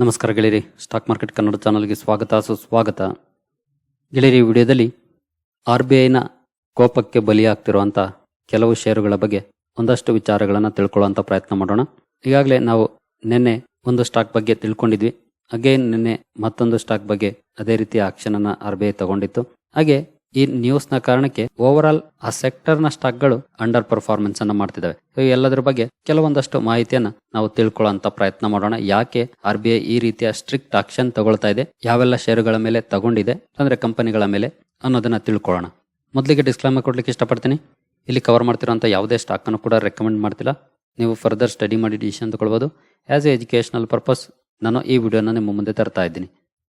ನಮಸ್ಕಾರ ಗೆಳೆಯರಿ stock market Kannada ಚಾನಲ್ಗೆ ಸ್ವಾಗತ, ಸುಸ್ವಾಗತ. ಗೆಳೆಯರಿ ವಿಡಿಯೋದಲ್ಲಿ ಆರ್ ಬಿ ಐನ ಕೋಪಕ್ಕೆ ಬಲಿಯಾಗ್ತಿರುವಂಥ ಕೆಲವು ಷೇರುಗಳ ಬಗ್ಗೆ ಒಂದಷ್ಟು ವಿಚಾರಗಳನ್ನು ತಿಳ್ಕೊಳ್ಳುವಂಥ ಪ್ರಯತ್ನ ಮಾಡೋಣ. ಈಗಾಗಲೇ ನಾವು ನಿನ್ನೆ ಒಂದು ಸ್ಟಾಕ್ ಬಗ್ಗೆ ತಿಳ್ಕೊಂಡಿದ್ವಿ. ಅಗೇನ್ ನಿನ್ನೆ ಮತ್ತೊಂದು ಸ್ಟಾಕ್ ಬಗ್ಗೆ ಅದೇ ರೀತಿಯ ಆಕ್ಷನನ್ನು ಆರ್ ಬಿ ಐ ತಗೊಂಡಿತ್ತು. ಹಾಗೆ ಈ ನ್ಯೂಸ್ನ ಕಾರಣಕ್ಕೆ ಓವರ್ ಆಲ್ ಆ ಸೆಕ್ಟರ್ನ ಸ್ಟಾಕ್ಗಳು ಅಂಡರ್ ಪರ್ಫಾರ್ಮೆನ್ಸ್ ಅನ್ನ ಮಾಡ್ತಿದ್ದಾವೆ ಸೊ, ಎಲ್ಲದರ ಬಗ್ಗೆ ಕೆಲವೊಂದಷ್ಟು ಮಾಹಿತಿಯನ್ನ ನಾವು ತಿಳ್ಕೊಳ್ಳುವಂತ ಪ್ರಯತ್ನ ಮಾಡೋಣ. ಯಾಕೆ ಆರ್ ಬಿ ಐ ಈ ರೀತಿಯ ಸ್ಟ್ರಿಕ್ಟ್ ಆಕ್ಷನ್ ತಗೊಳ್ತಾ ಇದೆ? ಯಾವೆಲ್ಲ ಷೇರುಗಳ ಮೇಲೆ ತಗೊಂಡಿದೆ? ಅಂದ್ರೆ ಕಂಪನಿಗಳ ಮೇಲೆ ಅನ್ನೋದನ್ನ ತಿಳ್ಕೊಳ್ಳೋಣ. ಮೊದಲಿಗೆ ಡಿಸ್ಕ್ಲೈಮರ್ ಕೊಡ್ಲಿಕ್ಕೆ ಇಷ್ಟಪಡ್ತೀನಿ. ಇಲ್ಲಿ ಕವರ್ ಮಾಡ್ತಿರೋಂಥ ಯಾವುದೇ ಸ್ಟಾಕ್ ಅನ್ನು ಕೂಡ ರೆಕಮೆಂಡ್ ಮಾಡ್ತಿಲ್ಲ. ನೀವು ಫರ್ದರ್ ಸ್ಟಡಿ ಮಾಡಿ ಡಿಸಿಷನ್ ತಗೊಳ್ಬೋದು. ಆಸ್ ಎ ಎಜುಕೇಶನಲ್ ಪರ್ಪಸ್ ನಾನು ಈ ವಿಡಿಯೋನ ನಿಮ್ಮ ಮುಂದೆ ತರ್ತಾ ಇದ್ದೀನಿ.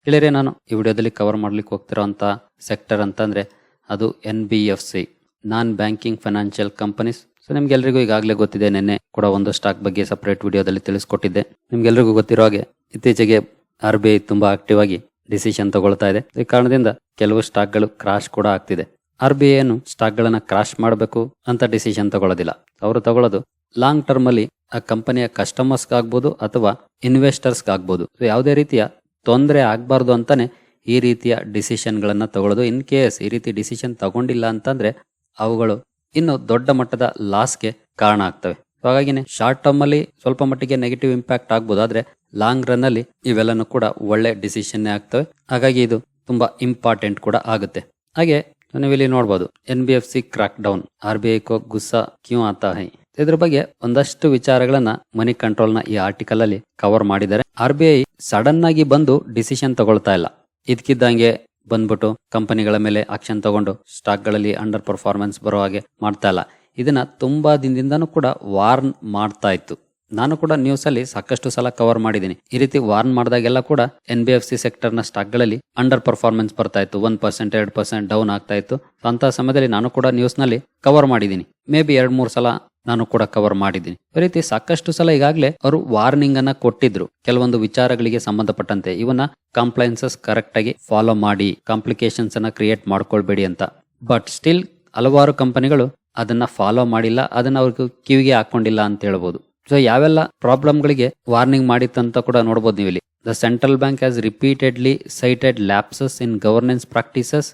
ಇಳಿರೆ ನಾನು ಈ ವಿಡಿಯೋದಲ್ಲಿ ಕವರ್ ಮಾಡ್ಲಿಕ್ಕೆ ಹೋಗ್ತಿರೋಂಥ ಸೆಕ್ಟರ್ ಅಂತಂದ್ರೆ ಅದು N B F C non banking financial companies so ನಿಮ್ಗೆಲ್ರಿಗೂ ಈಗಾಗಲೇ ಗೊತ್ತಿದೆ, ನಿನ್ನೆ ಕೂಡ ಒಂದು ಸ್ಟಾಕ್ ಬಗ್ಗೆ ಸಪ್ರೇಟ್ ವಿಡಿಯೋದಲ್ಲಿ ತಿಳಿಸ್ಕೊಟ್ಟಿದ್ದೆ. ನಿಮ್ಗೆಲ್ರಿಗೂ ಗೊತ್ತಿರೋ ಹಾಗೆ ಇತ್ತೀಚೆಗೆ ಆರ್ ಬಿ ಐ ತುಂಬಾ ಆಕ್ಟಿವ್ ಆಗಿ ಡಿಸಿಷನ್ ತಗೊಳ್ತಾ ಇದೆ. ಈ ಕಾರಣದಿಂದ ಕೆಲವು ಸ್ಟಾಕ್ಗಳು ಕ್ರಾಶ್ ಕೂಡ ಆಗ್ತಿದೆ. ಆರ್ ಬಿ ಐ ಏನು ಸ್ಟಾಕ್ಗಳನ್ನ ಕ್ರಾಶ್ ಮಾಡಬೇಕು ಅಂತ ಡಿಸಿಷನ್ ತಗೊಳ್ಳೋದಿಲ್ಲ. ಅವರು ತಗೊಳ್ಳೋದು ಲಾಂಗ್ ಟರ್ಮ್ ಅಲ್ಲಿ ಆ ಕಂಪನಿಯ ಕಸ್ಟಮರ್ಸ್ ಆಗ್ಬೋದು ಅಥವಾ ಇನ್ವೆಸ್ಟರ್ಸ್ಗಾಗ್ಬೋದು ಯಾವುದೇ ರೀತಿಯ ತೊಂದರೆ ಆಗಬಾರ್ದು ಅಂತಾನೆ ಈ ರೀತಿಯ ಡಿಸಿಷನ್ ಗಳನ್ನ ತಗೊಳ್ಳೋದು. ಇನ್ ಕೇಸ್ ಈ ರೀತಿ ಡಿಸಿಷನ್ ತಗೊಂಡಿಲ್ಲ ಅಂತಂದ್ರೆ ಅವುಗಳು ಇನ್ನು ದೊಡ್ಡ ಮಟ್ಟದ ಲಾಸ್ಗೆ ಕಾರಣ ಆಗ್ತವೆ. ಹಾಗಾಗಿನೇ ಶಾರ್ಟ್ ಟರ್ಮ್ ಅಲ್ಲಿ ಸ್ವಲ್ಪ ಮಟ್ಟಿಗೆ ನೆಗೆಟಿವ್ ಇಂಪ್ಯಾಕ್ಟ್ ಆಗ್ಬೋದು. ಆದ್ರೆ ಲಾಂಗ್ ರನ್ ಅಲ್ಲಿ ಇವೆಲ್ಲನೂ ಕೂಡ ಒಳ್ಳೆ ಡಿಸಿಷನ್ ಆಗ್ತವೆ. ಹಾಗಾಗಿ ಇದು ತುಂಬಾ ಇಂಪಾರ್ಟೆಂಟ್ ಕೂಡ ಆಗುತ್ತೆ. ಹಾಗೆ ನೀವಿಲ್ಲಿ ನೋಡಬಹುದು N B F C crack down R B I ಕೋ ಗುಸ್ಸಾ ಕ್ಯೂ ಆತ ಹೈ. ಇದ್ರ ಬಗ್ಗೆ ಒಂದಷ್ಟು ವಿಚಾರಗಳನ್ನ ಮನಿ ಕಂಟ್ರೋಲ್ನ ಈ ಆರ್ಟಿಕಲ್ ಅಲ್ಲಿ ಕವರ್ ಮಾಡಿದ್ದಾರೆ. ಆರ್ ಬಿ ಐ ಸಡನ್ ಆಗಿ ಬಂದು ಡಿಸಿಷನ್ ತಗೊಳ್ತಾ ಇಲ್ಲ. ಇದಕ್ಕಿದ್ದಂಗೆ ಬಂದ್ಬಿಟ್ಟು ಕಂಪನಿಗಳ ಮೇಲೆ ಆಕ್ಷನ್ ತಗೊಂಡು ಸ್ಟಾಕ್ಗಳಲ್ಲಿ ಅಂಡರ್ ಪರ್ಫಾರ್ಮೆನ್ಸ್ ಬರೋ ಹಾಗೆ ಮಾಡ್ತಾ ಇಲ್ಲ. ಇದನ್ನ ತುಂಬಾ ದಿನದಿಂದನೂ ಕೂಡ ವಾರ್ನ್ ಮಾಡ್ತಾ ಇತ್ತು. ನಾನು ಕೂಡ ನ್ಯೂಸ್ ಅಲ್ಲಿ ಸಾಕಷ್ಟು ಸಲ ಕವರ್ ಮಾಡಿದ್ದೀನಿ. ಈ ರೀತಿ ವಾರ್ನ್ ಮಾಡಿದಾಗೆಲ್ಲ ಕೂಡ ಎನ್ ಬಿ ಎಫ್ ಸಿ ಸೆಕ್ಟರ್ನ ಸ್ಟಾಕ್ಗಳಲ್ಲಿ ಅಂಡರ್ ಪರ್ಫಾರ್ಮೆನ್ಸ್ ಬರ್ತಾ ಇತ್ತು. ಒನ್ ಪರ್ಸೆಂಟ್, ಎರಡ್ ಪರ್ಸೆಂಟ್ ಡೌನ್ ಆಗ್ತಾ ಇತ್ತು. ಅಂತ ಸಮಯದಲ್ಲಿ ನಾನು ಕೂಡ ನ್ಯೂಸ್ನಲ್ಲಿ ಕವರ್ ಮಾಡಿದ್ದೀನಿ. ಮೇ ಬಿ ಎರಡು ಮೂರು ಸಲ ನಾನು ಕೂಡ ಕವರ್ ಮಾಡಿದ್ದೀನಿ. ಈ ರೀತಿ ಸಾಕಷ್ಟು ಸಲ ಈಗಾಗಲೇ ಅವರು ವಾರ್ನಿಂಗ್ ಅನ್ನ ಕೊಟ್ಟಿದ್ರು. ಕೆಲವೊಂದು ವಿಚಾರಗಳಿಗೆ ಸಂಬಂಧಪಟ್ಟಂತೆ. ಇವನ್ನ ಕಂಪ್ಲೈನ್ಸಸ್ ಕರೆಕ್ಟ್ ಆಗಿ ಫಾಲೋ ಮಾಡಿ ಕಾಂಪ್ಲಿಕೇಶನ್ಸ್ ಅನ್ನ ಕ್ರಿಯೇಟ್ ಮಾಡ್ಕೊಳ್ಬೇಡಿ ಅಂತ. ಬಟ್ ಸ್ಟಿಲ್ ಹಲವಾರು ಕಂಪನಿಗಳು ಅದನ್ನ ಫಾಲೋ ಮಾಡಿಲ್ಲ, ಅದನ್ನ ಅವ್ರಿಗೆ ಕಿವಿಗೆ ಹಾಕೊಂಡಿಲ್ಲ ಅಂತ ಹೇಳ್ಬೋದು. ಸೊ ಯಾವೆಲ್ಲ ಪ್ರಾಬ್ಲಮ್ಗಳಿಗೆ ವಾರ್ನಿಂಗ್ ಮಾಡಿತ್ತಂತ ಕೂಡ ನೋಡ್ಬೋದು ನೀವು ಇಲ್ಲಿ the central bank has repeatedly cited lapses in governance practices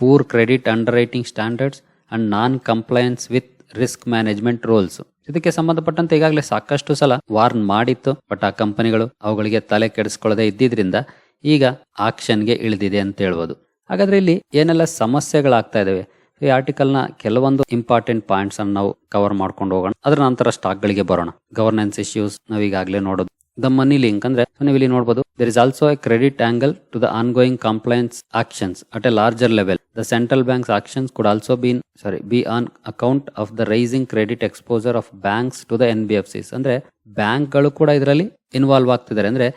poor credit underwriting standards and non compliance with risk management rules ಇದಕ್ಕೆ ಸಂಬಂಧಪಟ್ಟಂತೆ ಈಗಾಗಲೇ ಸಾಕಷ್ಟು ಸಲ ವಾರ್ನ್ ಮಾಡಿತ್ತು ಬಟ್ ಆ ಕಂಪನಿಗಳು ಅವುಗಳಿಗೆ ತಲೆ ಕೆಡಿಸ್ಕೊಳ್ಳದೆ ಇದ್ದಿದ್ರಿಂದ ಈಗ ಆಕ್ಷನ್ಗೆ ಇಳಿದಿದೆ ಅಂತ ಹೇಳ್ಬೋದು. ಹಾಗಾದ್ರೆ ಇಲ್ಲಿ ಏನೆಲ್ಲ ಸಮಸ್ಯೆಗಳಾಗ್ತಾ ಇದಾವೆ? ಈ ಆರ್ಟಿಕಲ್ನ ಕೆಲವೊಂದು ಇಂಪಾರ್ಟೆಂಟ್ ಪಾಯಿಂಟ್ಸ್ ಅನ್ನು ನಾವು ಕವರ್ ಮಾಡ್ಕೊಂಡು ಹೋಗೋಣ. ಅದರ ನಂತರ ಸ್ಟಾಕ್ ಗಳಿಗೆ ಬರೋಣ. ಗವರ್ನೆನ್ಸ್ ಇಶ್ಯೂಸ್ ನಾವು ಈಗಾಗಲೇ ನೋಡೋದು. ದ ಮನಿ ಲಿಂಕ್ ಅಂದ್ರೆ ನೀವು ಇಲ್ಲಿ ನೋಡಬಹುದು there is also a credit angle to the ongoing compliance actions at a larger level the central bank's actions could also been sorry be on account of the rising credit exposure of banks to the N B F Cs ಅಂದ್ರೆ ಬ್ಯಾಂಕ್ಗಳು ಕೂಡ ಇದರಲ್ಲಿ involve ಆಗ್ತಿದ್ದಾರೆ. ಅಂದ್ರೆ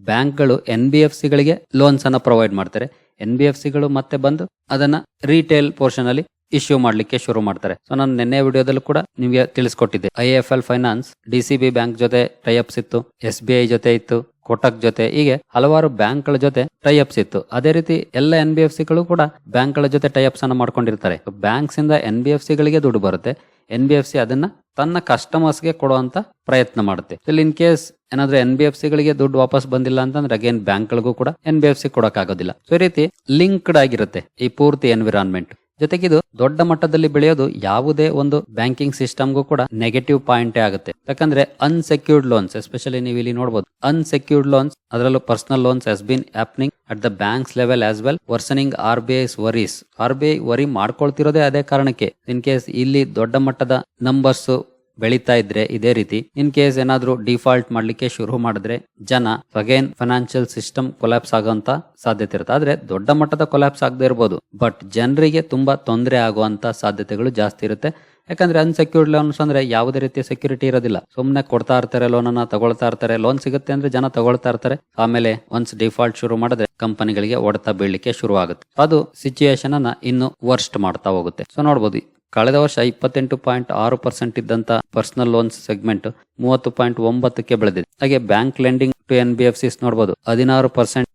ಬ್ಯಾಂಕ್ಗಳು N B F ಸಿಗಳಿಗೆ loans ಅನ್ನ provide ಮಾಡ್ತಾರೆ. ಎನ್ ಬಿ ಎಫ್ ಸಿಗಳು ಮತ್ತೆ ಬಂದು ಅದನ್ನ ರೀಟೇಲ್ ಪೋರ್ಷನ್ ಅಲ್ಲಿ ಇಶ್ಯೂ ಮಾಡ್ಲಿಕ್ಕೆ ಶುರು ಮಾಡ್ತಾರೆ. ಸೊ ನಾನು ನಿನ್ನೆ ವಿಡಿಯೋದಲ್ಲೂ ಕೂಡ ನಿಮಗೆ ತಿಳಿಸ್ಕೊಟ್ಟಿದ್ದೆ. I F L finance D C B bank ಜೊತೆ ಟೈಅಪ್ಸ್ ಇತ್ತು ಎಸ್ ಬಿ ಐ ಜೊತೆ ಇತ್ತು ಕೋಟಕ್ ಜೊತೆ, ಹೀಗೆ ಹಲವಾರು ಬ್ಯಾಂಕ್ಗಳ ಜೊತೆ ಟೈಅಪ್ಸ್ ಇತ್ತು. ಅದೇ ರೀತಿ ಎಲ್ಲ ಎನ್ ಬಿ ಎಫ್ ಸಿಗಳು ಕೂಡ ಬ್ಯಾಂಕ್ಗಳ ಜೊತೆ ಟೈಅಪ್ಸ್ ಅನ್ನು ಮಾಡ್ಕೊಂಡಿರ್ತಾರೆ. ಬ್ಯಾಂಕ್ಸ್ ಇಂದ ಎನ್ ಬಿ ಎಫ್ ಸಿಗಳಿಗೆ ದುಡ್ಡು ಬರುತ್ತೆ. ಎನ್ ಬಿ ಎಫ್ ಸಿ ಅದನ್ನ ತನ್ನ ಕಸ್ಟಮರ್ಸ್ಗೆ ಕೊಡುವಂತ ಪ್ರಯತ್ನ ಮಾಡುತ್ತೆ. ಇಲ್ಲಿ ಇನ್ ಕೇಸ್ ಏನಾದ್ರೆ ಎನ್ ಬಿ ಎಫ್ ಸಿಗಳಿಗೆ ದುಡ್ಡು ವಾಪಸ್ ಬಂದಿಲ್ಲ ಅಂತಂದ್ರೆ ಅಗೇನ್ ಬ್ಯಾಂಕ್ಗಳಿಗೂ ಕೂಡ ಎನ್ ಬಿ ಎಫ್ ಸಿ ಕೊಡಕ್ಕಾಗೋದಿಲ್ಲ. ಸೊ ಈ ರೀತಿ ಲಿಂಕ್ಡ್ ಆಗಿರುತ್ತೆ ಈ ಪೂರ್ತಿ ಎನ್ವಿರಾನ್ಮೆಂಟ್ ಜೊತೆಗೆ ಇದು ದೊಡ್ಡ ಮಟ್ಟದಲ್ಲಿ ಬೆಳೆಯೋದು ಯಾವುದೇ ಒಂದು ಬ್ಯಾಂಕಿಂಗ್ ಸಿಸ್ಟಮ್ಗೂ ಕೂಡ ನೆಗೆಟಿವ್ ಪಾಯಿಂಟ್ ಆಗುತ್ತೆ. ಯಾಕಂದ್ರೆ ಅನ್ಸೆಕ್ಯೂರ್ಡ್ ಲೋನ್ಸ್ ಎಸ್ಪೆಷಲಿ ನೀವು ಇಲ್ಲಿ ನೋಡಬಹುದು ಅನ್ಸೆಕ್ಯೂರ್ಡ್ ಲೋನ್ಸ್ ಅದರಲ್ಲೂ personal loans has been happening at the banks level as well worsening R B I's worries R B I worry ಮಾಡ್ಕೊಳ್ತಿರೋದೇ ಅದೇ ಕಾರಣಕ್ಕೆ ಇನ್ ಕೇಸ್ ಇಲ್ಲಿ ದೊಡ್ಡ ಮಟ್ಟದ ನಂಬರ್ಸ್ ಬೆಳೀತಾ ಇದ್ರೆ ಇದೇ ರೀತಿ. ಇನ್ ಕೇಸ್ ಏನಾದ್ರೂ ಡಿಫಾಲ್ಟ್ ಮಾಡ್ಲಿಕ್ಕೆ ಶುರು ಮಾಡಿದ್ರೆ ಜನ ಅಗೇನ್ ಫೈನಾನ್ಷಿಯಲ್ ಸಿಸ್ಟಮ್ ಕೊಲಾಪ್ಸ್ ಆಗುವಂತ ಸಾಧ್ಯತೆ ಇರುತ್ತೆ. ಆದ್ರೆ ದೊಡ್ಡ ಮಟ್ಟದ ಕೊಲ್ಯಾಪ್ಸ್ ಆಗದೆ ಇರಬಹುದು ಬಟ್ ಜನರಿಗೆ ತುಂಬಾ ತೊಂದರೆ ಆಗುವಂತ ಸಾಧ್ಯತೆಗಳು ಜಾಸ್ತಿ ಇರುತ್ತೆ. ಯಾಕಂದ್ರೆ ಅನ್ಸೆಕ್ಯೂರ್ಡ್ ಲೋನ್ಸ್ ಅಂದ್ರೆ ಯಾವುದೇ ರೀತಿಯ ಸೆಕ್ಯೂರಿಟಿ ಇರೋದಿಲ್ಲ. ಸುಮ್ನೆ ಕೊಡ್ತಾ ಇರ್ತಾರೆ ಲೋನ್ ಅನ್ನ ತಗೊಳ್ತಾ ಇರ್ತಾರೆ. ಲೋನ್ ಸಿಗುತ್ತೆ ಅಂದ್ರೆ ಜನ ತಗೊಳ್ತಾ ಇರ್ತಾರೆ. ಆಮೇಲೆ ಒನ್ಸ್ ಡಿಫಾಲ್ಟ್ ಶುರು ಮಾಡಿದ್ರೆ ಕಂಪನಿಗಳಿಗೆ ಹೊಡೆತ ಬೀಳಲಿಕ್ಕೆ ಶುರು ಆಗುತ್ತೆ ಅದು ಸಿಚುಯೇಷನ್ ಅನ್ನ ಇನ್ನು ವರ್ಸ್ಟ್ ಮಾಡ್ತಾ ಹೋಗುತ್ತೆ. ಸೊ ನೋಡಬಹುದು ಕಳೆದ ವರ್ಷ ಇಪ್ಪತ್ತೆಂಟು ಪಾಯಿಂಟ್ ಆರು ಪರ್ಸೆಂಟ್ ಇದ್ದಂತ ಪರ್ಸನಲ್ ಲೋನ್ಸ್ ಸೆಗ್ಮೆಂಟ್ ಮೂವತ್ತು ಪಾಯಿಂಟ್ ಒಂಬತ್ತಕ್ಕೆ ಬೆಳೆದಿದೆ. ಹಾಗೆ bank lending to N B F Cs ನೋಡಬಹುದು ಹದಿನಾರು ಪರ್ಸೆಂಟ್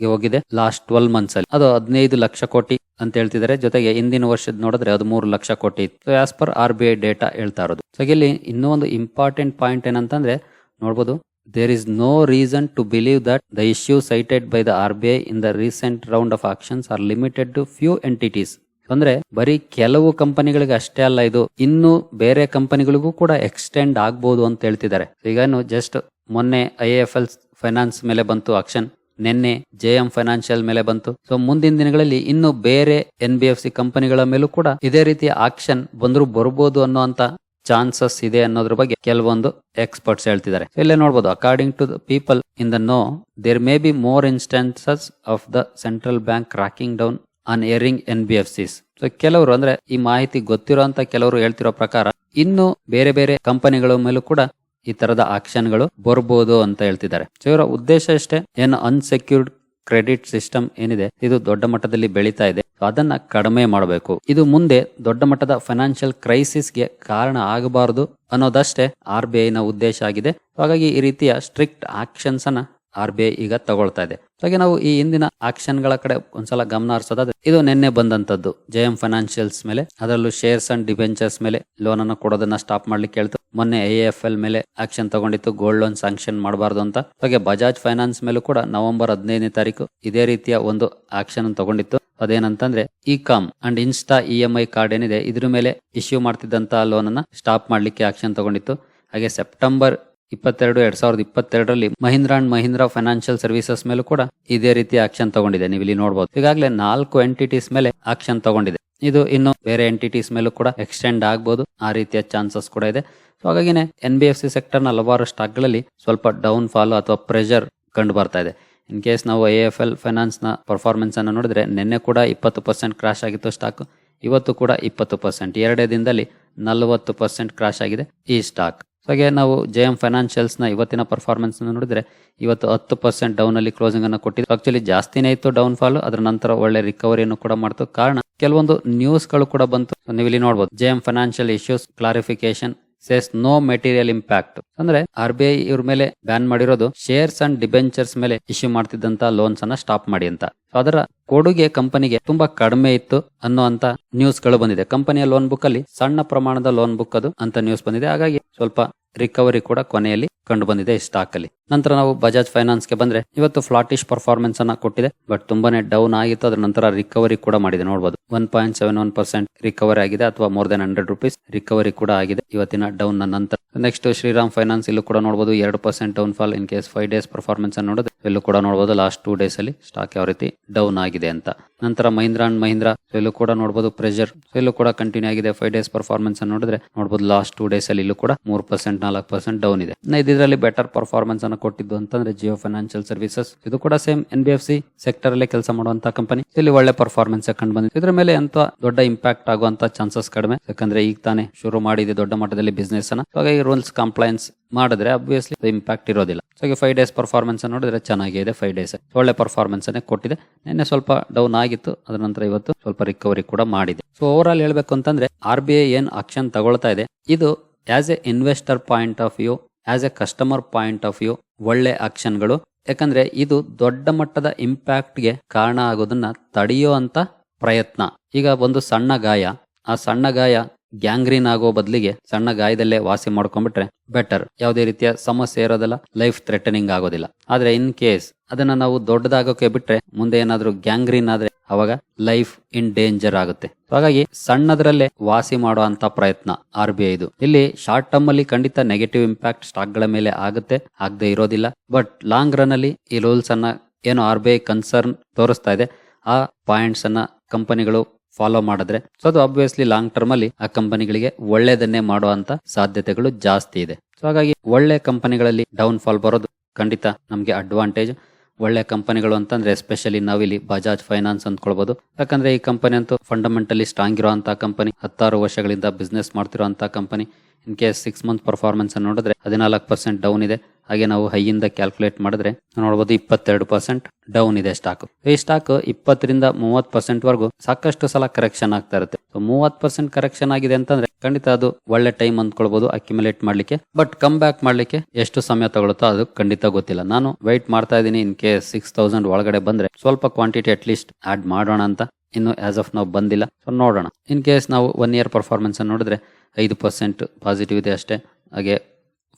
ಹೋಗಿದೆ ಲಾಸ್ಟ್ ಟ್ವೆಲ್ ಮಂತ್ಸ್ ಅಲ್ಲಿ. ಅದು ಹದಿನೈದು ಲಕ್ಷ ಕೋಟಿ ಅಂತ ಹೇಳ್ತಿದ್ದಾರೆ ಜೊತೆಗೆ ಹಿಂದಿನ ವರ್ಷದ ನೋಡಿದ್ರೆ ಅದು ಮೂರು ಲಕ್ಷ ಕೋಟಿ ಇತ್ತು. As per R B I data ಹೇಳ್ತಾ ಇರೋದು. ಸೊ ಇಲ್ಲಿ ಇನ್ನೂ ಒಂದು ಇಂಪಾರ್ಟೆಂಟ್ ಪಾಯಿಂಟ್ ಏನಂತಂದ್ರೆ ನೋಡಬಹುದು there is no reason to believe that the issue cited by the R B I in the recent round of actions are limited to few entities ಅಂದ್ರೆ ಬರೀ ಕೆಲವು ಕಂಪನಿಗಳಿಗೆ ಅಷ್ಟೇ ಅಲ್ಲ, ಇದು ಇನ್ನು ಬೇರೆ ಕಂಪನಿಗಳಿಗೂ ಕೂಡ ಎಕ್ಸ್ಟೆಂಡ್ ಆಗ್ಬಹುದು ಅಂತ ಹೇಳ್ತಿದ್ದಾರೆ. ಈಗ ಜಸ್ಟ್ ಮೊನ್ನೆ ಐ ಎಫ್ ಎಲ್ ಫೈನಾನ್ಸ್ ಮೇಲೆ ಬಂತು ಆಕ್ಷನ್ ನಿನ್ನೆ ಜೆ ಎಂ ಫೈನಾನ್ಷಿಯಲ್ ಮೇಲೆ ಬಂತು. ಸೊ ಮುಂದಿನ ದಿನಗಳಲ್ಲಿ ಇನ್ನು ಬೇರೆ ಎನ್ ಬಿ ಎಫ್ ಸಿ ಕಂಪನಿಗಳ ಮೇಲೂ ಕೂಡ ಇದೇ ರೀತಿಯ ಆಕ್ಷನ್ ಬಂದ್ರು ಬರಬಹುದು ಅನ್ನುವಂತ ಚಾನ್ಸಸ್ ಇದೆ ಅನ್ನೋದ್ರ ಬಗ್ಗೆ ಕೆಲವೊಂದು ಎಕ್ಸ್ಪರ್ಟ್ಸ್ ಹೇಳ್ತಿದ್ದಾರೆ. ಇಲ್ಲೇ ನೋಡಬಹುದು according to the people in the know there may be more instances of the central bank cracking down on erring N B F Cs so ಕೆಲವರು ಅಂದ್ರೆ ಈ ಮಾಹಿತಿ ಗೊತ್ತಿರೋಂತ ಕೆಲವರು ಹೇಳ್ತಿರೋ ಪ್ರಕಾರ, ಇನ್ನು ಬೇರೆ ಬೇರೆ ಕಂಪನಿಗಳ ಮೇಲೂ ಕೂಡ ಈ ತರದ ಆಕ್ಷನ್ಗಳು ಬರ್ಬೋದು ಅಂತ ಹೇಳ್ತಿದ್ದಾರೆ. ಸೊ ಇವರ ಉದ್ದೇಶ ಅಷ್ಟೇ ಏನು ಅನ್ಸೆಕ್ಯೂರ್ಡ್ ಕ್ರೆಡಿಟ್ ಸಿಸ್ಟಮ್ ಏನಿದೆ, ಇದು ದೊಡ್ಡ ಮಟ್ಟದಲ್ಲಿ ಬೆಳೀತಾ ಇದೆ. ಅದನ್ನ ಕಡಿಮೆ ಮಾಡಬೇಕು. ಇದು ಮುಂದೆ ದೊಡ್ಡ ಮಟ್ಟದ ಫೈನಾನ್ಷಿಯಲ್ ಕ್ರೈಸಿಸ್ಗೆ ಕಾರಣ ಆಗಬಾರದು ಅನ್ನೋದಷ್ಟೇ ಆರ್ ಬಿ ಐನ ಉದ್ದೇಶ ಆಗಿದೆ. ಹಾಗಾಗಿ ಈ ರೀತಿಯ ಸ್ಟ್ರಿಕ್ಟ್ ಆಕ್ಷನ್ಸ್ ಅನ್ನ ಆರ್ ಬಿ ಐ ಈಗ ತಗೊಳ್ತಾ ಇದೆ. ಹಾಗೆ ನಾವು ಈ ಹಿಂದಿನ ಆಕ್ಷನ್ಗಳ ಕಡೆ ಒಂದ್ಸಲ ಗಮನ ಹರಿಸೋದಾದ್ರೆ, ಇದು ನಿನ್ನೆ ಬಂದಂತದ್ದು ಜೆ ಎಂ ಫೈನಾನ್ಷಿಯಲ್ಸ್ ಮೇಲೆ, ಅದರಲ್ಲೂ ಶೇರ್ಸ್ ಅಂಡ್ ಡಿಬೆಂಚರ್ಸ್ ಮೇಲೆ ಲೋನ್ ಅನ್ನು ಕೊಡೋದನ್ನ ಸ್ಟಾಪ್ ಮಾಡ್ಲಿಕ್ಕೆ ಹೇಳ್ತು. ಮೊನ್ನೆ ಐ ಎಫ್ ಎಲ್ ಮೇಲೆ ಆಕ್ಷನ್ ತಗೊಂಡಿತ್ತು ಗೋಲ್ಡ್ ಲೋನ್ ಸ್ಯಾಂಕ್ಷನ್ ಮಾಡಬಾರ್ದು ಅಂತ. ಹಾಗೆ ಬಜಾಜ್ ಫೈನಾನ್ಸ್ ಮೇಲೂ ಕೂಡ ನವೆಂಬರ್ ಹದಿನೈದನೇ ತಾರೀಕು ಇದೇ ರೀತಿಯ ಒಂದು ಆಕ್ಷನ್ ತಗೊಂಡಿತ್ತು. ಅದೇನಂತಂದ್ರೆ e com and insta E M I card ಏನಿದೆ, ಇದ್ರ ಮೇಲೆ ಇಶ್ಯೂ ಮಾಡ್ತಿದ್ದಂತ ಲೋನ್ ಅನ್ನ ಸ್ಟಾಪ್ ಮಾಡ್ಲಿಕ್ಕೆ ಆಕ್ಷನ್ ತಗೊಂಡಿತ್ತು. ಹಾಗೆ ಸೆಪ್ಟೆಂಬರ್ ಇಪ್ಪತ್ತೆರಡು, ಎರಡ್ ಸಾವಿರದ ಇಪ್ಪತ್ತೆರಡರಲ್ಲಿ Mahindra and Mahindra financial services ಮೇಲೂ ಕೂಡ ಇದೇ ರೀತಿ ಆಕ್ಷನ್ ತಗೊಂಡಿದೆ. ನೀವು ಇಲ್ಲಿ ನೋಡಬಹುದು ಈಗಾಗಲೇ ನಾಲ್ಕು ಎಂಟಿಟೀಸ್ ಮೇಲೆ ಆಕ್ಷನ್ ತಗೊಂಡಿದೆ. ಇದು ಇನ್ನು ಬೇರೆ ಎಂಟಿಟೀಸ್ ಮೇಲೂ ಕೂಡ ಎಕ್ಸ್ಟೆಂಡ್ ಆಗಬಹುದು ಆ ರೀತಿಯ ಚಾನ್ಸಸ್ ಕೂಡ ಇದೆ. ಸೊ ಹಾಗಾಗಿನೇ ಎನ್ ಬಿ ಎಫ್ ಸಿ ಸೆಕ್ಟರ್ನ ಹಲವಾರು ಸ್ಟಾಕ್ಗಳಲ್ಲಿ ಸ್ವಲ್ಪ ಡೌನ್ ಫಾಲ್ ಅಥವಾ ಪ್ರೆಷರ್ ಕಂಡು ಬರ್ತಾ ಇದೆ. ಇನ್ ಕೇಸ್ ನಾವು ಎ ಎಫ್ ಎಲ್ ಫೈನಾನ್ಸ್ನ ಪರ್ಫಾರ್ಮೆನ್ಸ್ ಅನ್ನು ನೋಡಿದ್ರೆ ನಿನ್ನೆ ಕೂಡ ಇಪ್ಪತ್ತು ಪರ್ಸೆಂಟ್ ಕ್ರಾಶ್ ಆಗಿತ್ತು ಸ್ಟಾಕ್ ಇವತ್ತು ಕೂಡ ಇಪ್ಪತ್ತು ಪರ್ಸೆಂಟ್ ಎರಡೇ ದಿನದಲ್ಲಿ ನಲವತ್ತು ಪರ್ಸೆಂಟ್ ಕ್ರಾಶ್ ಆಗಿದೆ ಈ ಸ್ಟಾಕ್ ಹಾಗೆ ನಾವು ಜೆ ಎಂ ಫೈನಾನ್ಷಿಯಲ್ಸ್ನ ಇವತ್ತಿನ ಪರ್ಫಾರ್ಮೆನ್ಸ್ ನೋಡಿದ್ರೆ ಇವತ್ತು ಹತ್ತು ಪರ್ಸೆಂಟ್ ಡೌನ್ ಅಲ್ಲಿ ಕ್ಲೋಸಿಂಗ್ ಅನ್ನು ಕೊಟ್ಟಿದ್ದು. ಆಕ್ಚುಲಿ ಜಾಸ್ತಿನೇ ಇತ್ತು ಡೌನ್ ಫಾಲ್ ಅದರ ನಂತರ ಒಳ್ಳೆ ರಿಕವರಿಯನ್ನು ಕೂಡ ಮಾಡ್ತು. ಕಾರಣ, ಕೆಲವೊಂದು ನ್ಯೂಸ್ಗಳು ಕೂಡ ಬಂತು. ನೀವು ಇಲ್ಲಿ ನೋಡಬಹುದು J M financial issues clarification says no material impact. ಅಂದ್ರೆ ಆರ್ ಬಿ ಐ ಇವ್ರ ಮೇಲೆ ಬ್ಯಾನ್ ಮಾಡಿರೋದು, ಶೇರ್ಸ್ ಅಂಡ್ ಡಿಬೆಂಚರ್ಸ್ ಮೇಲೆ ಇಶ್ಯೂ ಮಾಡ್ತಿದ್ದಂತ ಲೋನ್ಸ್ ಅನ್ನ ಸ್ಟಾಪ್ ಮಾಡಿ ಅಂತ. ಅದರ ಕೊಡುಗೆ ಕಂಪನಿಗೆ ತುಂಬಾ ಕಡಿಮೆ ಇತ್ತು ಅನ್ನುವಂತ ನ್ಯೂಸ್ಗಳು ಬಂದಿದೆ. ಕಂಪನಿಯ ಲೋನ್ ಬುಕ್ ಅಲ್ಲಿ ಸಣ್ಣ ಪ್ರಮಾಣದ ಲೋನ್ ಬುಕ್ ಅದು ಅಂತ ನ್ಯೂಸ್ ಬಂದಿದೆ. ಹಾಗಾಗಿ ಸ್ವಲ್ಪ ರಿಕವರಿ ಕೂಡ ಕೊನೆಯಲ್ಲಿ ಕಂಡು ಬಂದಿದೆ ಈ ಸ್ಟಾಕ್ ಅಲ್ಲಿ. ನಂತರ ನಾವು ಬಜಾಜ್ ಫೈನಾನ್ಸ್ಗೆ ಬಂದ್ರೆ ಇವತ್ತು ಫ್ಲಾಟಿಶ್ ಪರ್ಫಾರ್ಮೆನ್ಸ್ ಅನ್ನ ಕೊಟ್ಟಿದೆ ಬಟ್ ತುಂಬಾನೇ ಡೌನ್ ಆಗಿತ್ತು. ಅದರ ನಂತರ ರಿಕವರಿ ಕೂಡ ಮಾಡಿದೆ ನೋಡಬಹುದು one point seven one percent recovery ಆಗಿದೆ, ಅಥವಾ more than hundred rupees recovery ಕೂಡ ಆಗಿದೆ ಇವತ್ತಿನ ಡೌನ್ ನಂತರ. ನೆಕ್ಸ್ಟ್ ಶ್ರೀರಾಮ್ ಫೈನಾನ್ಸ್ ಇಲ್ಲೂ ಕೂಡ ನೋಡಬಹುದು ಎರಡು percent downfall in case five days performance ಅನ್ನು ನೋಡಿದ್ರೆ, ಇಲ್ಲೂ ಕೂಡ ನೋಡಬಹುದು ಲಾಸ್ಟ್ ಟೂ ಡೇಸ್ ಅಲ್ಲಿ ಸ್ಟಾಕ್ ಯಾವ ರೀತಿ ಡೌನ್ ಆಗಿದೆ ಅಂತ. ನಂತರ ಮಹೀಂದ್ರ ಅಂಡ್ ಮಹೀಂದ್ರ ಇಲ್ಲೂ ಕೂಡ ನೋಡಬಹುದು ಪ್ರೆಷರ್ ಇಲ್ಲೂ ಕೂಡ ಕಂಟಿನ್ಯೂ ಆಗಿದೆ ಫೈವ್ ಡೇಸ್ ಪರ್ಫಾರ್ಮೆನ್ಸ್ ಅನ್ನು ನೋಡಿದ್ರೆ ನೋಡಬಹುದು ಲಾಸ್ಟ್ ಟೂ ಡೇಸ್ ಅಲ್ಲಿ ಇಲ್ಲೂ ಕೂಡ ಮೂರ್ ಪರ್ಸೆಂಟ್ ನಾಲ್ಕು ಪರ್ಸೆಂಟ್ ಡೌನ್ ಇದೆ. ಇದರಲ್ಲಿ ಬೆಟರ್ ಪರ್ಫಾರ್ಮೆನ್ಸ್ ಅನ್ನು ಕೊಟ್ಟಿದ್ದು ಅಂತಂದ್ರೆ ಜಿಯೋ ಫೈನಾನ್ಷಿಯಲ್ ಸರ್ವಿಸಸ್ ಇದು ಕೂಡ same N B F C sector ಅಲ್ಲಿ ಕೆಲಸ ಮಾಡುವಂತಹ ಕಂಪನಿ ಇಲ್ಲಿ ಒಳ್ಳೆ ಪರ್ಫಾರ್ಮೆನ್ಸ್ ಕಂಡು ಬಂದಿದೆ. ಇದರ ಮೇಲೆ ಅಂತ ದೊಡ್ಡ ಇಂಪ್ಯಾಕ್ಟ್ ಆಗುವಂತ ಚಾನ್ಸಸ್ ಕಡಿಮೆ. ಯಾಕಂದ್ರೆ ಈಗ ತಾನೇ ಶುರು ಮಾಡಿದೆ ದೊಡ್ಡ ಮಟ್ಟದಲ್ಲಿ ಬಿಸ್ನೆಸ್ ಅನ್ನ. ಹಾಗಾಗಿ ರೂಲ್ಸ್ ಕಂಪ್ಲೈನ್ಸ್ ಮಾಡಿದ್ರೆ ಅಬ್ವಿಯಸ್ಲಿ ಇಂಪ್ಯಾಕ್ಟ್ ಇರೋದಿಲ್ಲ. ಸೊ ಈಗ ಫೈವ್ ಡೇಸ್ ಪರ್ಫಾರ್ಮೆನ್ಸ್ ನೋಡಿದ್ರೆ ಚೆನ್ನಾಗಿದೆ ಫೈವ್ ಡೇಸ್ ಒಳ್ಳೆ ಪರ್ಫಾರ್ಮೆನ್ಸ್ ಅನ್ನೇ ಕೊಟ್ಟಿದೆ. ನಿನ್ನೆ ಸ್ವಲ್ಪ ಡೌನ್ ಆಗಿತ್ತು. ಅದರ ನಂತರ ಇವತ್ತು ಸ್ವಲ್ಪ ರಿಕವರಿ ಕೂಡ ಮಾಡಿದೆ. ಸೊ ಓವರ್ ಆಲ್ ಹೇಳ್ಬೇಕು ಅಂತಂದ್ರೆ ಆರ್ ಬಿ ಐ ಏನ್ ಆಕ್ಷನ್ ತಗೊಳ್ತಾ ಇದೆ? ಇದು as a investor point of view as a customer point of view ಒಳ್ಳೆ ಆಕ್ಷನ್ಗಳು ಯಾಕಂದ್ರೆ ಇದು ದೊಡ್ಡ ಮಟ್ಟದ ಇಂಪ್ಯಾಕ್ಟ್ಗೆ ಕಾರಣ ಆಗೋದನ್ನ ತಡೆಯುವಂತ ಪ್ರಯತ್ನ. ಈಗ ಒಂದು ಸಣ್ಣ ಗಾಯ. ಆ ಸಣ್ಣ ಗಾಯ ಗ್ಯಾಂಗ್ರೀನ್ ಆಗೋ ಬದಲಿಗೆ ಸಣ್ಣ ಗಾಯದಲ್ಲೇ ವಾಸಿ ಮಾಡ್ಕೊಂಡ್ಬಿಟ್ರೆ ಬೆಟರ್ ಯಾವುದೇ ರೀತಿಯ ಸಮಸ್ಯೆ ಇರೋದಿಲ್ಲ ಲೈಫ್ ಥ್ರೆಟನಿಂಗ್ ಆಗೋದಿಲ್ಲ. ಆದ್ರೆ ಇನ್ ಕೇಸ್ ಅದನ್ನ ನಾವು ದೊಡ್ಡದಾಗೋಕೆ ಬಿಟ್ರೆ ಮುಂದೆ ಏನಾದ್ರೂ ಗ್ಯಾಂಗ್ರೀನ್ ಆದ್ರೆ ಅವಾಗ ಲೈಫ್ ಇನ್ ಡೇಂಜರ್ ಆಗುತ್ತೆ. ಹಾಗಾಗಿ ಸಣ್ಣದ್ರಲ್ಲೇ ವಾಸಿ ಮಾಡುವಂತ ಪ್ರಯತ್ನ ಆರ್ ಬಿ ಐದು ಇಲ್ಲಿ ಶಾರ್ಟ್ ಟರ್ಮ್ ಅಲ್ಲಿ ಖಂಡಿತ ನೆಗೆಟಿವ್ ಇಂಪ್ಯಾಕ್ಟ್ ಸ್ಟಾಕ್ಗಳ ಮೇಲೆ ಆಗುತ್ತೆ, ಆಗದೆ ಇರೋದಿಲ್ಲ. ಬಟ್ ಲಾಂಗ್ ರನ್ ಅಲ್ಲಿ ಈ ರೂಲ್ಸ್ ಅನ್ನ ಏನು ಆರ್ ಬಿ ಐ ಕನ್ಸರ್ನ್ ತೋರಿಸ್ತಾ ಇದೆ. ಆ ಪಾಯಿಂಟ್ಸ್ ಅನ್ನ ಕಂಪನಿಗಳು ಫಾಲೋ ಮಾಡಿದ್ರೆ ಸೊ ಅದು ಅಬ್ವಿಯಸ್ಲಿ ಲಾಂಗ್ ಟರ್ಮ್ ಅಲ್ಲಿ ಆ ಕಂಪನಿಗಳಿಗೆ ಒಳ್ಳೇದನ್ನೇ ಮಾಡುವಂತ ಸಾಧ್ಯತೆಗಳು ಜಾಸ್ತಿ ಇದೆ. ಸೊ ಹಾಗಾಗಿ ಒಳ್ಳೆ ಕಂಪನಿಗಳಲ್ಲಿ ಡೌನ್ ಫಾಲ್ ಬರೋದು ಖಂಡಿತ ನಮಗೆ ಅಡ್ವಾಂಟೇಜ್ ಒಳ್ಳೆ ಕಂಪನಿಗಳು ಅಂತಂದ್ರೆ ಎಸ್ಪೆಷಲಿ ನಾವಿಲ್ಲಿ ಬಜಾಜ್ ಫೈನಾನ್ಸ್ ಅಂದ್ಕೊಳ್ಬಹುದು ಯಾಕಂದ್ರೆ ಈ ಕಂಪನಿ ಅಂತೂ ಫಂಡಮೆಂಟಲಿ ಸ್ಟ್ರಾಂಗ್ ಇರುವಂತಹ ಕಂಪನಿ ಹತ್ತಾರು ವರ್ಷಗಳಿಂದ business ಮಾಡ್ತಿರುವಂತಹ company in case six month performance ನೋಡಿದ್ರೆ ಹದಿನಾಲ್ಕು ಪರ್ಸೆಂಟ್ ಡೌನ್ ಇದೆ. ಹಾಗೆ ನಾವು ಹೈಯಿಂದ ಕ್ಯಾಲ್ಕುಲೇಟ್ ಮಾಡಿದ್ರೆ ನೋಡಬಹುದು ಇಪ್ಪತ್ತೆರಡು ಪರ್ಸೆಂಟ್ ಡೌನ್ ಇದೆ ಸ್ಟಾಕ್. ಈ ಸ್ಟಾಕ್ ಇಪ್ಪತ್ತರಿಂದ ಮೂವತ್ ಪರ್ಸೆಂಟ್ ವರೆಗೂ ಸಾಕಷ್ಟು ಸಲ ಕರೆಕ್ಷನ್ ಆಗ್ತಾ ಇರುತ್ತೆ. ಮೂವತ್ ಪರ್ಸೆಂಟ್ ಕರೆಕ್ಷನ್ ಆಗಿದೆ ಅಂತಂದ್ರೆ ಖಂಡಿತ ಅದು ಒಳ್ಳೆ ಟೈಮ್ ಅಂದ್ಕೊಳ್ಬಹುದು ಅಕ್ಯುಮುಲೇಟ್ ಮಾಡ್ಲಿಕ್ಕೆ. ಬಟ್ ಕಮ್ ಬ್ಯಾಕ್ ಮಾಡ್ಲಿಕ್ಕೆ ಎಷ್ಟು ಸಮಯ ತಗೊಳುತ್ತೋ ಅದು ಖಂಡಿತ ಗೊತ್ತಿಲ್ಲ. ನಾನು ವೈಟ್ ಮಾಡ್ತಾ ಇದ್ದೀನಿ ಇನ್ ಕೇಸ್ ಸಿಕ್ಸ್ ತೌಸಂಡ್ ಒಳಗಡೆ ಬಂದ್ರೆ ಸ್ವಲ್ಪ ಕ್ವಾಂಟಿಟಿ ಅಟ್ ಲೀಸ್ಟ್ ಆಡ್ ಮಾಡೋಣ ಅಂತ. ಇನ್ನು ಆಸ್ ಆಫ್ ನಾವು ಬಂದಿಲ್ಲ. ಸೊ ನೋಡೋಣ. ಇನ್ ಕೇಸ್ ನಾವು ಒನ್ ಇಯರ್ ಪರ್ಫಾರ್ಮೆನ್ಸ್ ನೋಡಿದ್ರೆ ಐದು ಪರ್ಸೆಂಟ್ ಪಾಸಿಟಿವ್ ಇದೆ ಅಷ್ಟೇ. ಹಾಗೆ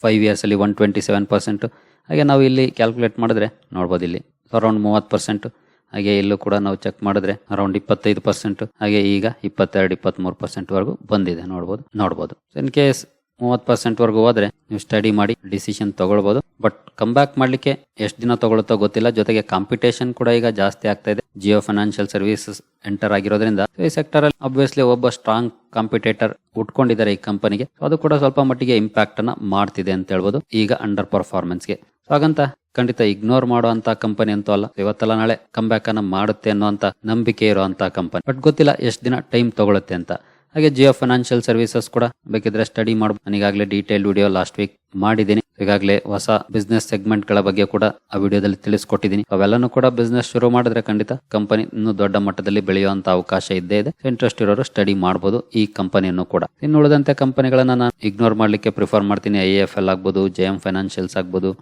ಫೈವ್ ಇಯರ್ಸಲ್ಲಿ ಒನ್ ಟ್ವೆಂಟಿ ಸೆವೆನ್ ಪರ್ಸೆಂಟು ಹಾಗೆ ನಾವು ಇಲ್ಲಿ ಕ್ಯಾಲ್ಕುಲೇಟ್ ಮಾಡಿದ್ರೆ, ನೋಡ್ಬೋದು ಇಲ್ಲಿ ಅರೌಂಡ್ ಮೂವತ್ತು ಪರ್ಸೆಂಟು ಹಾಗೆ ಇಲ್ಲೂ ಕೂಡ ನಾವು ಚೆಕ್ ಮಾಡಿದ್ರೆ ಅರೌಂಡ್ ಇಪ್ಪತ್ತೈದು ಪರ್ಸೆಂಟು ಹಾಗೆ ಈಗ ಇಪ್ಪತ್ತೆರಡು, ಇಪ್ಪತ್ಮೂರು ಪರ್ಸೆಂಟ್ವರೆಗೂ ಬಂದಿದೆ, ನೋಡ್ಬೋದು ನೋಡ್ಬೋದು. ಇನ್ ಕೇಸ್ ಮೂವತ್ತು ಪರ್ಸೆಂಟ್ ವರೆಗೂ ಹೋದ್ರೆ ನೀವು ಸ್ಟಡಿ ಮಾಡಿ ಡಿಸಿಷನ್ ತಗೊಳ್ಬೋದು. ಬಟ್ ಕಮ್ ಬ್ಯಾಕ್ ಮಾಡ್ಲಿಕ್ಕೆ ಎಷ್ಟು ದಿನ ತಗೊಳುತ್ತೋ ಗೊತ್ತಿಲ್ಲ. ಜೊತೆಗೆ ಕಾಂಪಿಟೇಷನ್ ಕೂಡ ಈಗ ಜಾಸ್ತಿ ಆಗ್ತಾ ಇದೆ. ಜಿಯೋ ಫೈನಾನ್ಷಿಯಲ್ ಸರ್ವಿಸಸ್ ಎಂಟರ್ ಆಗಿರೋದ್ರಿಂದ ಈ ಸೆಕ್ಟರ್ ಅಲ್ಲಿ ಅಬ್ವಿಯಸ್ಲಿ ಒಬ್ಬ ಸ್ಟ್ರಾಂಗ್ ಕಾಂಪಿಟೇಟರ್ ಉಟ್ಕೊಂಡಿದ್ದಾರೆ ಈ ಕಂಪನಿಗೆ ಅದು ಕೂಡ ಸ್ವಲ್ಪ ಮಟ್ಟಿಗೆ ಇಂಪ್ಯಾಕ್ಟ್ ಅನ್ನ ಮಾಡ್ತಿದೆ ಅಂತ ಹೇಳ್ಬೋದು. ಈಗ ಅಂಡರ್ ಪರ್ಫಾರ್ಮೆನ್ಸ್ಗೆ ಹಾಗಂತ ಖಂಡಿತ ಇಗ್ನೋರ್ ಮಾಡುವಂತ ಕಂಪನಿ ಅಂತೂ ಅಲ್ಲ. ಇವತ್ತಲ್ಲ ನಾಳೆ ಕಮ್ ಬ್ಯಾಕ್ ಅನ್ನ ಮಾಡುತ್ತೆ ಅನ್ನುವಂತ ನಂಬಿಕೆ ಇರುವಂತ ಕಂಪನಿ ಬಟ್ ಗೊತ್ತಿಲ್ಲ ಎಷ್ಟು ದಿನ ಟೈಮ್ ತಗೊಳುತ್ತೆ ಅಂತ. ಹಾಗೆ ಜಿಯೋ ಫೈನಾನ್ಷಿಯಲ್ ಸರ್ವಿಸಸ್ ಕೂಡ ಬೇಕಿದ್ರೆ ಸ್ಟಡಿ ಮಾಡಬಹುದು ನನಗಾಗಲೇ ಡೀಟೇಲ್ ವಿಡಿಯೋ ಲಾಸ್ಟ್ ವೀಕ್ ಮಾಡಿದ್ದೀನಿ. ಈಗಾಗಲೇ ಹೊಸ ಬಿಸ್ನೆಸ್ ಸೆಗ್ಮೆಂಟ್ಗಳ ಬಗ್ಗೆ ಕೂಡ ಆ ವಿಡಿಯೋದಲ್ಲಿ ತಿಳಿಸ್ಕೊಟ್ಟಿದ್ದೀನಿ. ಅವೆಲ್ಲನೂ ಕೂಡ ಬಿಸ್ನೆಸ್ ಶುರು ಮಾಡಿದ್ರೆ ಖಂಡಿತ ಕಂಪನಿ ಇನ್ನೂ ದೊಡ್ಡ ಮಟ್ಟದಲ್ಲಿ ಬೆಳೆಯುವಂತ ಅವಕಾಶ ಇದ್ದೇ ಇದೆ. ಇಂಟ್ರೆಸ್ಟ್ ಇರೋರು ಸ್ಟಡಿ ಮಾಡಬಹುದು ಈ ಕಂಪನಿಯನ್ನು ಕೂಡ. ಇನ್ನು ಉಳಿದಂತೆ ಕಂಪನಿಗಳನ್ನ ನಾನು ಇಗ್ನೋರ್ ಮಾಡ್ಲಿಕ್ಕೆ ಪ್ರಿಫರ್ ಮಾಡ್ತೀನಿ. ಐ ಎಫ್ ಎಲ್ ಆಗ್ಬೋದು ಜೆ ಎಂ ಫೈನಾನ್ಷಿಯಲ್ಸ್ ಆಗ್ಬೋದು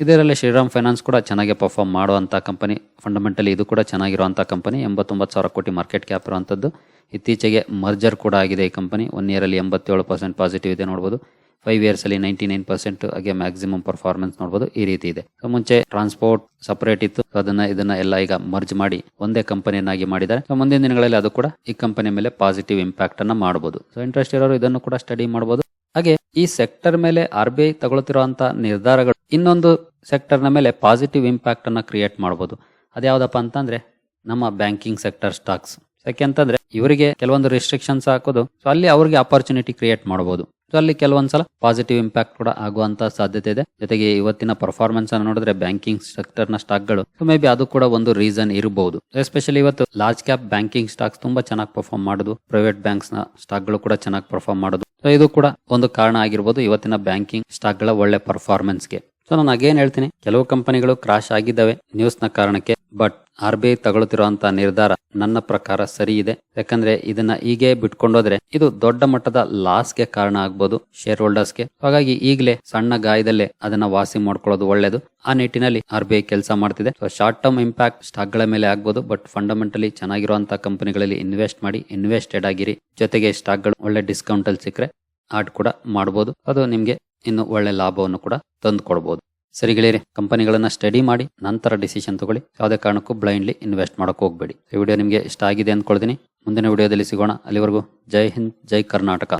ಇದರಲ್ಲಿ ಶ್ರೀರಾಮ್ ಫೈನಾನ್ಸ್ ಕೂಡ ಚೆನ್ನಾಗಿ ಪರ್ಫಾರ್ಮ್ ಮಾಡುವಂಥ ಕಂಪನಿ ಫಂಡಮೆಂಟಲಿ ಇದು ಕೂಡ ಚೆನ್ನಾಗಿರುವಂಥ ಕಂಪನಿ ಎಂಬತ್ತೊಂಬತ್ತು ಸಾವಿರ ಕೋಟಿ ಮಾರ್ಕೆಟ್ ಕ್ಯಾಪ್ ಇರುವಂಥದ್ದು ಇತ್ತೀಚೆಗೆ ಮರ್ಜರ್ ಕೂಡ ಆಗಿದೆ ಈ ಕಂಪನಿ ಒನ್ ಇಯರಲ್ಲಿ ಎಂಬತ್ತೇಳು ಪರ್ಸೆಂಟ್ ಪಾಸಿಟಿವ್ ಇದೆ ನೋಡ್ಬೋದು. ಫೈವ್ ಇಯರ್ಸ್ ಅಲ್ಲಿ ನೈಂಟಿ ನೈನ್ ಪರ್ಸೆಂಟ್ ಹಾಗೆ ಮ್ಯಾಕ್ಸಿಮಮ್ ಪರ್ಫಾರ್ಮೆನ್ಸ್ ನೋಡ್ಬೋದು. ಈ ರೀತಿ ಇದೆ. ಸೊ, ಮುಂಚೆ ಟ್ರಾನ್ಸ್ಪೋರ್ಟ್ ಸಪರೇಟ್ ಇತ್ತು. ಅದನ್ನ, ಇದನ್ನ ಎಲ್ಲ ಈಗ ಮರ್ಜ್ ಮಾಡಿ ಒಂದೇ ಕಂಪನಿಯನ್ನಾಗಿ ಮಾಡಿದ್ದಾರೆ. ಸೊ ಮುಂದಿನ ದಿನಗಳಲ್ಲಿ ಅದು ಕೂಡ ಈ ಕಂಪನಿ ಮೇಲೆ ಪಾಸಿಟಿವ್ ಇಂಪ್ಯಾಕ್ಟ್ ಅನ್ನ ಮಾಡಬಹುದು ಸೊ ಇಂಟ್ರೆಸ್ಟ್ ಇರೋರು ಇದನ್ನು ಕೂಡ ಸ್ಟಡಿ ಮಾಡಬಹುದು ಹಾಗೆ ಈ ಸೆಕ್ಟರ್ ಮೇಲೆ ಆರ್ ಬಿ ಐ ತಗೊಳ್ತಿರುವಂತಹ ನಿರ್ಧಾರಗಳು ಇನ್ನೊಂದು ಸೆಕ್ಟರ್ನ ಮೇಲೆ ಪಾಸಿಟಿವ್ ಇಂಪ್ಯಾಕ್ಟ್ ಅನ್ನ ಕ್ರಿಯೇಟ್ ಮಾಡಬಹುದು ಅದ್ಯಾವ್ದಪ್ಪ ಅಂತಂದ್ರೆ ನಮ್ಮ ಬ್ಯಾಂಕಿಂಗ್ ಸೆಕ್ಟರ್ ಸ್ಟಾಕ್ಸ್ ಯಾಕೆ ಅಂತಂದ್ರೆ ಇವರಿಗೆ ಕೆಲವೊಂದು ರಿಸ್ಟ್ರಿಕ್ಷನ್ಸ್ ಹಾಕೋದು ಸೊ ಅಲ್ಲಿ ಅವ್ರಿಗೆ ಅಪರ್ಚುನಿಟಿ ಕ್ರಿಯೇಟ್ ಮಾಡಬಹುದು ಸೊ ಅಲ್ಲಿ ಕೆಲವೊಂದ್ಸಲ ಪಾಸಿಟಿವ್ ಇಂಪ್ಯಾಕ್ಟ್ ಕೂಡ ಆಗುವಂತ ಸಾಧ್ಯತೆ ಇದೆ. ಜೊತೆಗೆ ಇವತ್ತಿನ ಪರ್ಫಾರ್ಮೆನ್ಸ್ ಅನ್ನು ನೋಡಿದ್ರೆ ಬ್ಯಾಂಕಿಂಗ್ ಸೆಕ್ಟರ್ನ ಸ್ಟಾಕ್ಗಳು ಸೊ ಮೇ ಬಿ ಅದು ಕೂಡ ಒಂದು ರೀಸನ್ ಇರಬಹುದು ಎಸ್ಪೆಷಲಿ ಇವತ್ತು ಲಾರ್ಜ್ ಕ್ಯಾಪ್ ಬ್ಯಾಂಕಿಂಗ್ ಸ್ಟಾಕ್ಸ್ ತುಂಬಾ ಚೆನ್ನಾಗಿ ಪರ್ಫಾರ್ಮ್ ಮಾಡೋದು. ಪ್ರೈವೇಟ್ ಬ್ಯಾಂಕ್ಸ್ನ ಸ್ಟಾಕ್ಗಳು ಕೂಡ ಚೆನ್ನಾಗಿ ಪರ್ಫಾರ್ಮ್ ಮಾಡೋದು. ಸೊ ಇದು ಕೂಡ ಒಂದು ಕಾರಣ ಆಗಿರ್ಬೋದು ಇವತ್ತಿನ ಬ್ಯಾಂಕಿಂಗ್ ಸ್ಟಾಕ್ಗಳ ಒಳ್ಳೆ ಪರ್ಫಾರ್ಮೆನ್ಸ್ಗೆ ಸೊ ನಾನು ಅಗೇನ್ ಹೇಳ್ತೀನಿ. ಕೆಲವು ಕಂಪನಿಗಳು ಕ್ರಾಶ್ ಆಗಿದ್ದಾವೆ. ನ್ಯೂಸ್ನ ಕಾರಣಕ್ಕೆ. ಬಟ್ ಆರ್ ಬಿ ಐ ತಗೊಳ್ತಿರುವಂತಹ ನಿರ್ಧಾರ ನನ್ನ ಪ್ರಕಾರ ಸರಿ ಇದೆ. ಯಾಕಂದ್ರೆ, ಇದನ್ನ ಹೀಗೆ ಬಿಟ್ಕೊಂಡೋದ್ರೆ, ಇದು ದೊಡ್ಡ ಮಟ್ಟದ ಲಾಸ್ಗೆ ಕಾರಣ ಆಗ್ಬೋದು ಶೇರ್ ಹೋಲ್ಡರ್ಸ್ಗೆ ಹಾಗಾಗಿ ಈಗಲೇ ಸಣ್ಣ ಗಾಯದಲ್ಲೇ ಅದನ್ನ ವಾಸಿ ಮಾಡ್ಕೊಳ್ಳೋದು ಒಳ್ಳೇದು. ಆ ನಿಟ್ಟಿನಲ್ಲಿ ಆರ್ ಬಿ ಐ ಕೆಲಸ ಮಾಡ್ತಿದೆ. ಸೊ ಶಾರ್ಟ್ ಟರ್ಮ್ ಇಂಪ್ಯಾಕ್ಟ್ ಸ್ಟಾಕ್ಗಳ ಮೇಲೆ ಆಗ್ಬೋದು. ಬಟ್ ಫಂಡಮೆಂಟಲಿ ಚೆನ್ನಾಗಿರುವಂತಹ ಕಂಪನಿಗಳಲ್ಲಿ ಇನ್ವೆಸ್ಟ್ ಮಾಡಿ ಇನ್ವೆಸ್ಟೆಡ್ ಆಗಿರಿ. ಜೊತೆಗೆ ಸ್ಟಾಕ್ಗಳು ಒಳ್ಳೆ ಡಿಸ್ಕೌಂಟ್ ಅಲ್ಲಿ ಸಿಕ್ಕರೆ ಆರ್ಟ್ ಕೂಡ ಮಾಡಬಹುದು ಅದು ನಿಮ್ಗೆ ಇನ್ನು ಒಳ್ಳೆ ಲಾಭವನ್ನು ಕೂಡ ತಂದು ಕೊಡಬಹುದು ಸರಿ ಗೆಳೆಯರೆ, ಕಂಪನಿಗಳನ್ನು ಸ್ಟಡಿ ಮಾಡಿ, ನಂತರ ಡಿಸಿಷನ್ ತಗೊಳ್ಳಿ. ಯಾವುದೇ ಕಾರಣಕ್ಕೂ ಬ್ಲೈಂಡ್ಲಿ ಇನ್ವೆಸ್ಟ್ ಮಾಡೋಕೆ ಹೋಗಬೇಡಿ. ಈ ವಿಡಿಯೋ ನಿಮಗೆ ಇಷ್ಟ ಆಗಿದೆ ಅಂದ್ಕೊಳ್ತೀನಿ. ಮುಂದಿನ ವಿಡಿಯೋದಲ್ಲಿ ಸಿಗೋಣ. ಅಲ್ಲಿವರೆಗೂ ಜೈ ಹಿಂದ್, ಜೈ ಕರ್ನಾಟಕ.